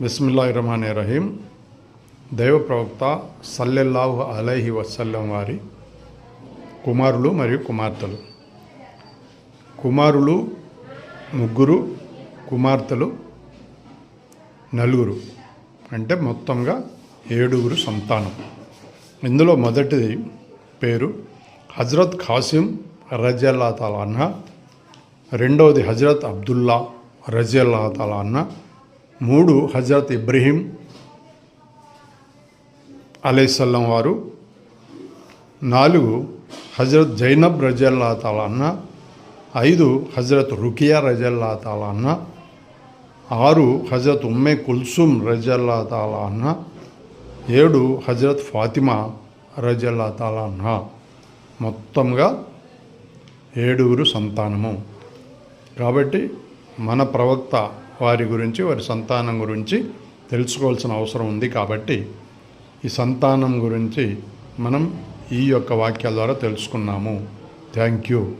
బిస్మిల్లా రహమాన్ రహీం దైవ ప్రవక్త సల్లెల్లాహు అలైహి వసల్లం వారి కుమారులు మరియు కుమార్తెలు. కుమారులు ముగ్గురు కుమార్తెలు నలుగురు. అంటే మొత్తంగా ఏడుగురు సంతానం. ఇందులో మొదటిది పేరు హజరత్ ఖాసిం రజల్లా తాలా అన్న రెండవది హజరత్ అబ్దుల్లా రజల్లా తాలా అన్న మూడు హజరత్ ఇబ్రహీం అలైసల్లం వారు నాలుగు హజరత్ జైనబ్ రజల్లా తాలన్న ఐదు హజరత్ రుకియా రజల్లా తాలా ఆరు హజరత్ ఉమ్మే కుల్సుమ్ రజల్లా తాలా అన్న ఏడు హజరత్ ఫాతిమా రజల్లా తాలా మొత్తంగా ఏడుగురు సంతానము. కాబట్టి మన ప్రవక్త వారి గురించి వారి సంతానం గురించి తెలుసుకోవాల్సిన అవసరం ఉంది కాబట్టి ఈ సంతానం గురించి మనం ఈ యొక్క వాక్యాల ద్వారా తెలుసుకున్నాము. Thank you